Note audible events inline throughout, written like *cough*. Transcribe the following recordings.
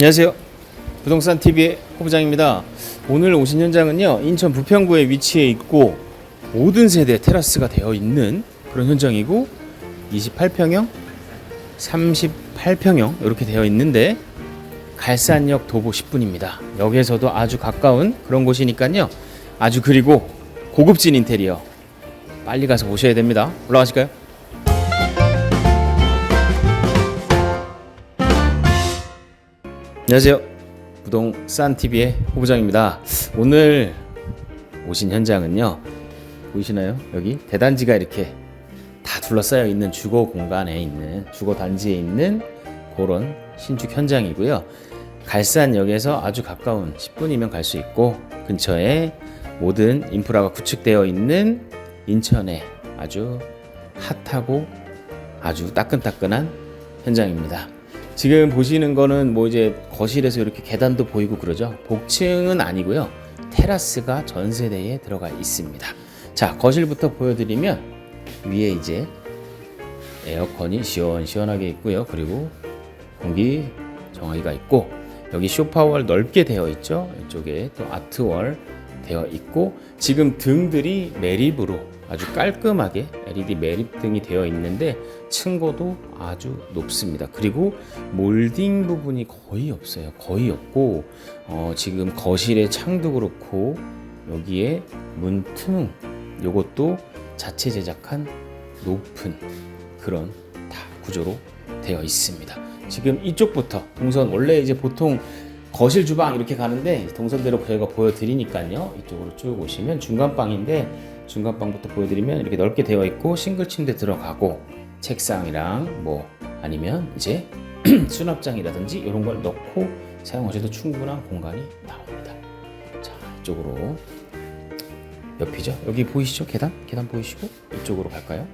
안녕하세요. 부동산 TV의 호부장입니다. 오늘 오신 현장은요 인천 부평구에 위치해 있고 모든 세대 테라스가 되어 있는 그런 현장이고 28평형, 38평형 이렇게 되어 있는데 갈산역 도보 10분입니다. 역에서도 아주 가까운 그런 곳이니까요. 아주 그리고 고급진 인테리어 빨리 가서 보셔야 됩니다. 올라가실까요? 안녕하세요. 부동산 TV의 호부장입니다. 오늘 오신 현장은요. 보이시나요? 여기 대단지가 이렇게 다 둘러싸여 있는 주거 공간에 있는 주거 단지에 있는 그런 신축 현장이고요. 갈산역에서 아주 가까운 10분이면 갈 수 있고 근처에 모든 인프라가 구축되어 있는 인천의 아주 핫하고 아주 따끈따끈한 현장입니다. 지금 보시는 거는 뭐 이제 거실에서 이렇게 계단도 보이고 그러죠. 복층은 아니고요. 테라스가 전 세대에 들어가 있습니다. 자, 거실부터 보여드리면 위에 이제 에어컨이 시원시원하게 있고요. 그리고 공기 정화기가 있고 여기 쇼파월 넓게 되어 있죠. 이쪽에 또 아트월 되어 있고 지금 등들이 매립으로 아주 깔끔하게 LED 매립 등이 되어 있는데 층고도 아주 높습니다. 그리고 몰딩 부분이 거의 없어요. 거의 없고 어, 지금 거실의 창도 그렇고 여기에 문틈 요것도 자체 제작한 높은 그런 다 구조로 되어 있습니다. 지금 이쪽부터 동선 원래 이제 보통 거실 주방 이렇게 가는데 동선대로 저희가 보여드리니까요. 이쪽으로 쭉 오시면 중간방인데 중간방부터 보여드리면 이렇게 넓게 되어 있고 싱글 침대 들어가고 책상이랑 뭐 아니면 이제 *clears throat* 수납장이라든지 이런 걸 넣고 사용하셔도 충분한 공간이 나옵니다. 자 이쪽으로 옆이죠. 여기 보이시죠? 계단? 계단 보이시고 이쪽으로 갈까요?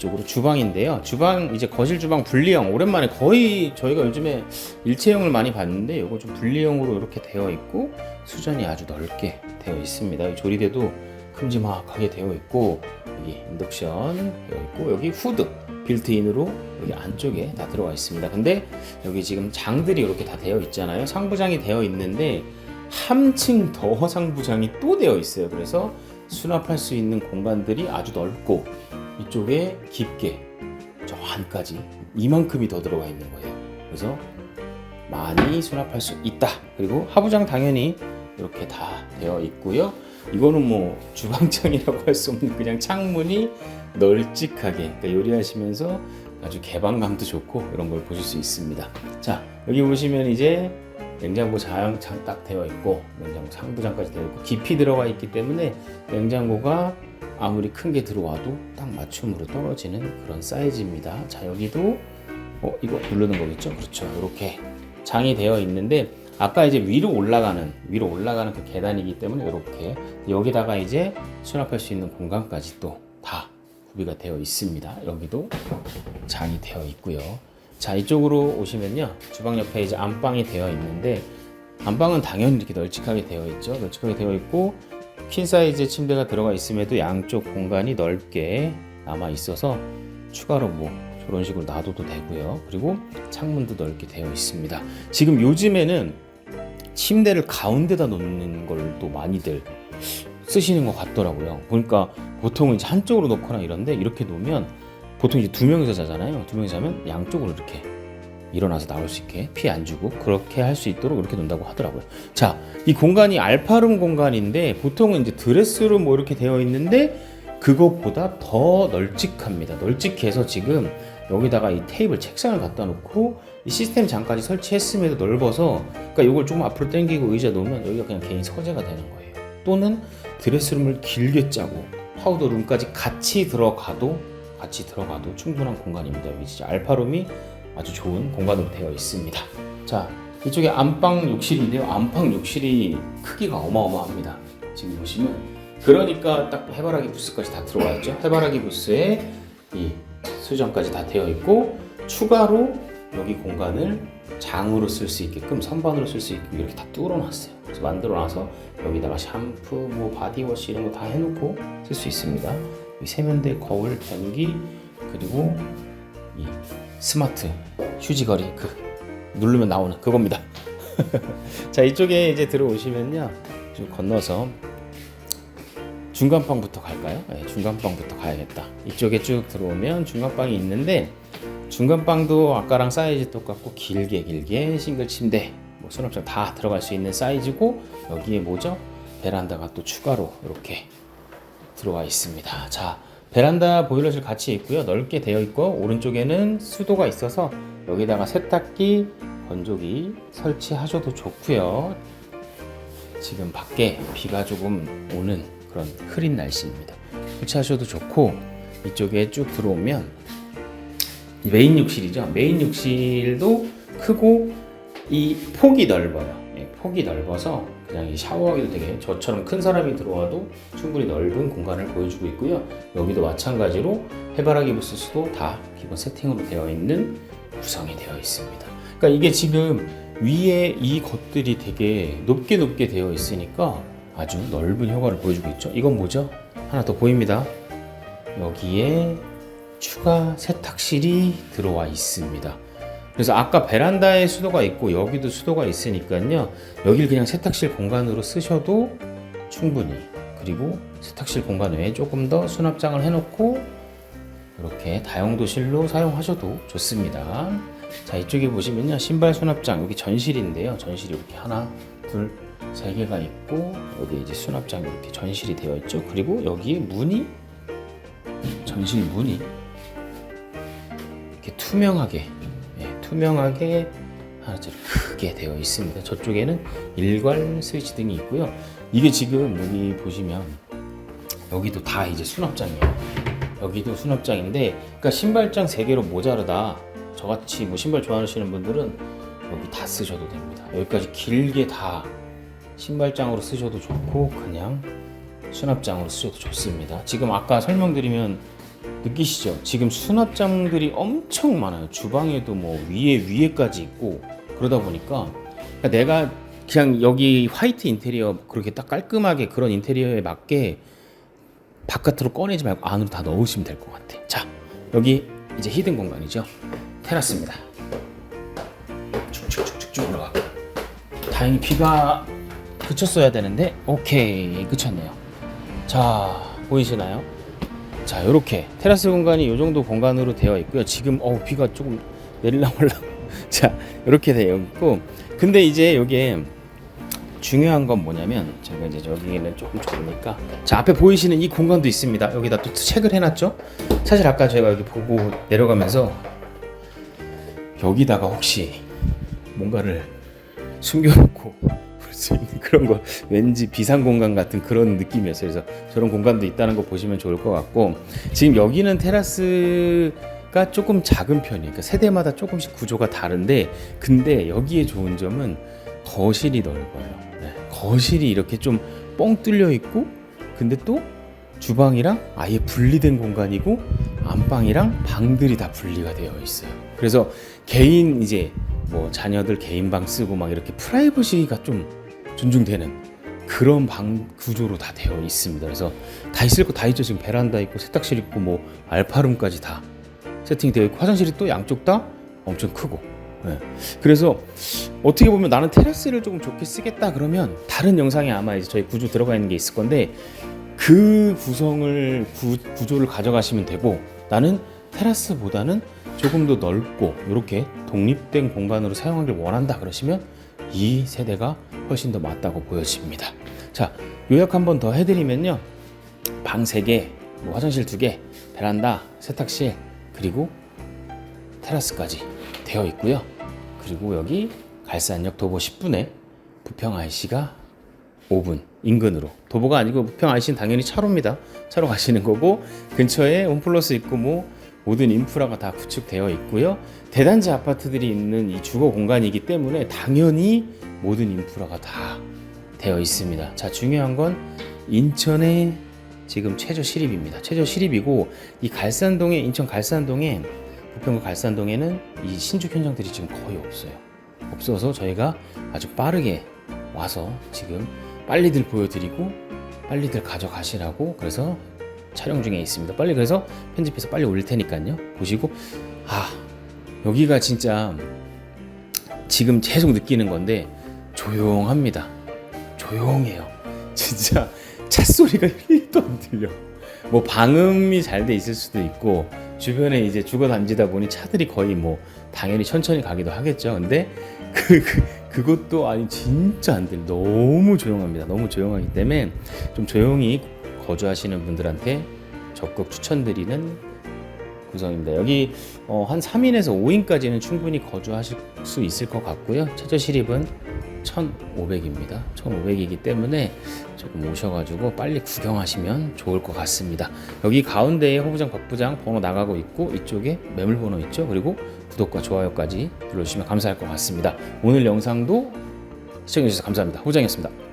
이쪽으로 주방인데요. 주방 이제 거실 주방 분리형 오랜만에 거의 저희가 요즘에 일체형을 많이 봤는데 이거 좀 분리형으로 이렇게 되어 있고 수전이 아주 넓게 되어 있습니다. 이 조리대도 큼지막하게 되어 있고 여기 인덕션 되어 있고 여기 후드 빌트인으로 여기 안쪽에 다 들어가 있습니다. 근데 여기 지금 장들이 이렇게 다 되어 있잖아요. 상부장이 되어 있는데 한층 더 상부장이 또 되어 있어요. 그래서 수납할 수 있는 공간들이 아주 넓고 이쪽에 깊게 저 안까지 이만큼이 더 들어가 있는 거예요. 그래서 많이 수납할 수 있다. 그리고 하부장 당연히 이렇게 다 되어 있고요. 이거는 뭐 주방장이라고 할 수 없는 그냥 창문이 널찍하게 그러니까 요리하시면서 아주 개방감도 좋고 이런 걸 보실 수 있습니다. 자 여기 보시면 이제 냉장고 자양창 딱 되어 있고 냉장고 상부장까지 되어 있고 깊이 들어가 있기 때문에 냉장고가 아무리 큰 게 들어와도 딱 맞춤으로 떨어지는 그런 사이즈입니다. 자 여기도 어 이거 누르는 거겠죠? 그렇죠. 이렇게 장이 되어 있는데 아까 이제 위로 올라가는 위로 올라가는 그 계단이기 때문에 이렇게 여기다가 이제 수납할 수 있는 공간까지 또 다 구비가 되어 있습니다. 여기도 장이 되어 있고요. 자 이쪽으로 오시면요 주방 옆에 이제 안방이 되어 있는데 안방은 당연히 이렇게 널찍하게 되어 있죠. 널찍하게 되어 있고 퀸 사이즈 침대가 들어가 있음에도 양쪽 공간이 넓게 남아 있어서 추가로 뭐 저런 식으로 놔둬도 되고요. 그리고 창문도 넓게 되어 있습니다. 지금 요즘에는 침대를 가운데다 놓는 걸 또 많이들 쓰시는 것 같더라고요. 보니까 보통은 이제 한쪽으로 놓거나 이런데 이렇게 놓으면 보통 이제 두 명이서 자잖아요. 두 명이서 자면 양쪽으로 이렇게 일어나서 나올 수 있게 피해 안 주고 그렇게 할 수 있도록 이렇게 놓는다고 하더라고요. 자, 이 공간이 알파룸 공간인데 보통은 이제 드레스룸 뭐 이렇게 되어 있는데 그것보다 더 널찍합니다. 널찍해서 지금 여기다가 이 테이블 책상을 갖다 놓고 이 시스템 장까지 설치했음에도 넓어서 그러니까 이걸 조금 앞으로 당기고 의자 놓으면 여기가 그냥 개인 서재가 되는 거예요. 또는 드레스룸을 길게 짜고 파우더룸까지 같이 들어가도 같이 들어가도 충분한 공간입니다. 여기 진짜 알파룸이 아주 좋은 공간으로 되어 있습니다. 자, 이쪽에 안방 욕실인데요. 안방 욕실이 크기가 어마어마합니다. 지금 보시면 그러니까 딱 해바라기 부스까지 다 들어가 있죠. 해바라기 부스에 이 수전까지 다 되어 있고 추가로 여기 공간을 장으로 쓸 수 있게끔 선반으로 쓸 수 있게끔 이렇게 다 뚫어놨어요. 그래서 만들어놔서 여기다가 샴푸, 뭐 바디워시 이런 거 다 해놓고 쓸 수 있습니다. 이 세면대, 거울, 변기 그리고 이 스마트 휴지거리 그 누르면 나오는 그겁니다. *laughs* 자 이쪽에 이제 들어오시면요 좀 건너서 중간방부터 갈까요? 네, 중간방부터 가야겠다. 이쪽에 쭉 들어오면 중간방이 있는데 중간방도 아까랑 사이즈 똑같고 길게 길게 싱글 침대 뭐 수납장 다 들어갈 수 있는 사이즈고 여기에 뭐죠? 베란다가 또 추가로 이렇게 들어와 있습니다. 자 베란다 보일러실 같이 있고요. 넓게 되어 있고 오른쪽에는 수도가 있어서 여기다가 세탁기, 건조기 설치하셔도 좋고요. 지금 밖에 비가 조금 오는 그런 흐린 날씨입니다. 설치하셔도 좋고 이쪽에 쭉 들어오면 이 메인 욕실이죠. 메인 욕실도 크고 이 폭이 넓어요. 예, 폭이 넓어서 그냥 이 샤워하기도 되게 저처럼 큰 사람이 들어와도 충분히 넓은 공간을 보여주고 있고요. 여기도 마찬가지로 해바라기 부스도 다 기본 세팅으로 되어 있는 구성이 되어 있습니다. 그러니까 이게 지금 위에 이 것들이 되게 높게 높게 되어 있으니까 아주 넓은 효과를 보여주고 있죠. 이건 뭐죠? 하나 더 보입니다. 여기에 추가 세탁실이 들어와 있습니다. 그래서 아까 베란다에 수도가 있고 여기도 수도가 있으니까요. 여기를 그냥 세탁실 공간으로 쓰셔도 충분히 그리고 세탁실 공간 외에 조금 더 수납장을 해놓고 이렇게 다용도실로 사용하셔도 좋습니다. 자 이쪽에 보시면요 신발 수납장 여기 전실인데요 전실이 이렇게 하나 둘 세 개가 있고 여기 이제 수납장 이렇게 전실이 되어 있죠 그리고 여기에 문이 전실 문이 이렇게 투명하게 예, 투명하게 하나처럼 크게 되어 있습니다. 저쪽에는 일괄 스위치 등이 있고요. 이게 지금 여기 보시면 여기도 다 이제 수납장이에요. 여기도 수납장인데 그러니까 신발장 3개로 모자르다. 저같이 뭐 신발 좋아하시는 분들은 여기 다 쓰셔도 됩니다. 여기까지 길게 다 신발장으로 쓰셔도 좋고 그냥 수납장으로 쓰셔도 좋습니다. 지금 아까 설명드리면 느끼시죠? 지금 수납장들이 엄청 많아요 주방에도 뭐 위에 위에까지 있고 그러다 보니까 그러니까 내가 그냥 여기 화이트 인테리어 그렇게 딱 깔끔하게 그런 인테리어에 맞게 바깥으로 꺼내지 말고 안으로 다 넣으시면 될 것 같아. 자, 여기 이제 히든 공간이죠. 테라스입니다. 쭉쭉쭉쭉 올라가. 다행히 비가 그쳤어야 되는데 오케이 그쳤네요. 자 보이시나요? 자 이렇게 테라스 공간이 이 정도 공간으로 되어 있고요. 지금 어 비가 조금 말라. *laughs* 자 이렇게 되어 있고 근데 이제 여기에 중요한 건 뭐냐면 제가 이제 여기는 조금 좁으니까 자 앞에 보이시는 이 공간도 있습니다 여기다 또 책을 해놨죠 사실 아까 제가 여기 보고 내려가면서 여기다가 혹시 뭔가를 숨겨놓고 볼 그런 거 왠지 비상 공간 같은 그런 느낌이었어요 그래서 저런 공간도 있다는 거 보시면 좋을 것 같고 지금 여기는 테라스 가 조금 작은 편이에요 그러니까 세대마다 조금씩 구조가 다른데 근데 여기에 좋은 점은 거실이 넓어요. 네, 거실이 이렇게 좀 뻥 뚫려 있고, 근데 또 주방이랑 아예 분리된 공간이고 안방이랑 방들이 다 분리가 되어 있어요. 그래서 개인 이제 뭐 자녀들 개인 방 쓰고 막 이렇게 프라이버시가 좀 존중되는 그런 방 구조로 다 되어 있습니다. 그래서 다 있을 거 다 있죠. 지금 베란다 있고 세탁실 있고 뭐 알파룸까지 다 세팅되어 있고 화장실이 또 양쪽 다 엄청 크고 네. 그래서 어떻게 보면 나는 테라스를 조금 좋게 쓰겠다 그러면 다른 영상에 아마 이제 저희 구조 들어가 있는 게 있을 건데 그 구성을 구, 구조를 가져가시면 되고 나는 테라스보다는 조금 더 넓고 이렇게 독립된 공간으로 사용하길 원한다 그러시면 이 세대가 훨씬 더 맞다고 보여집니다. 자 요약 한 번 더 해드리면요 방 3개, 뭐 화장실 2개, 베란다, 세탁실 그리고 테라스까지 되어 있고요. 그리고 여기 갈산역 도보 10분에 부평 IC가 5분 인근으로 도보가 아니고 부평 IC는 당연히 차로입니다. 차로 가시는 거고 근처에 홈플러스 있고 뭐 모든 인프라가 다 구축되어 있고요. 대단지 아파트들이 있는 이 주거 공간이기 때문에 당연히 모든 인프라가 다 되어 있습니다. 자 중요한 건 인천의 지금 최저 시립입니다. 최저 시립이고 이 갈산동에 인천 갈산동에 부평구 갈산동에는 이 신축 현장들이 지금 거의 없어요. 없어서 저희가 아주 빠르게 와서 지금 빨리들 보여드리고 빨리들 가져가시라고 그래서 촬영 중에 있습니다. 빨리 그래서 편집해서 빨리 올릴 테니까요. 보시고 아 여기가 진짜 지금 계속 느끼는 건데 조용합니다. 조용해요. *laughs* 진짜 차 소리가 1도 안 들려. 뭐 방음이 잘 돼 있을 수도 있고 주변에 이제 주거 단지다 보니 차들이 거의 뭐 당연히 천천히 가기도 하겠죠. 근데 그, 그 그것도 아니 진짜 안 들려. 너무 조용합니다. 너무 조용하기 때문에 좀 조용히 거주하시는 분들한테 적극 추천드리는 구성입니다. 여기 어, 한 3인에서 5인까지는 충분히 거주하실 수 있을 것 같고요. 최저 실입은 1,500입니다. 1,500이기 때문에 조금 오셔가지고 빨리 구경하시면 좋을 것 같습니다. 여기 가운데에 호부장 박부장 번호 나가고 있고 이쪽에 매물 번호 있죠. 그리고 구독과 좋아요까지 눌러주시면 감사할 것 같습니다. 오늘 영상도 시청해주셔서 감사합니다. 호부장이었습니다.